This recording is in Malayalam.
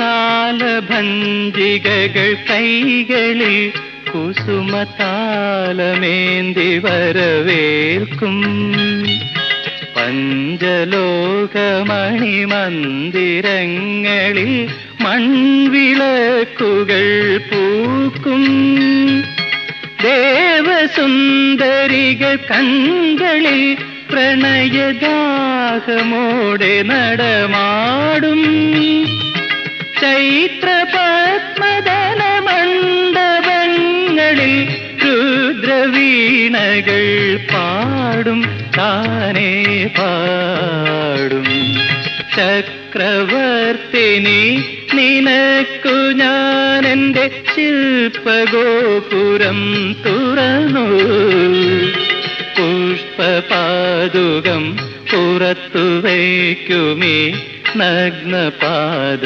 കാലഭഞ്ജികകൾ കൈകളിൽ കുസുമതാലമേന്തി വരവേൽക്കും. പഞ്ചലോകമണി മന്ദിരങ്ങളിൽ മൺവിളക്കുകൾ പൂക്കും. ദേവസുന്ദരികൾ കൺകളിൽ പ്രണയദാഹമോടെ നടമാടും. ചൈത്രപത്മദല മണ്ഡപങ്ങളിൽ രുദ്രവീണകൾ പാടും താനേ പാടും. ചക്രവർത്തിനി നിനക്കു ഞാനെന്റെ ശില്പഗോപുരം തുറന്നു. പുഷ്പപാതുകം പുറത്തു വയ്ക്കുമേ നഗ്നപാദ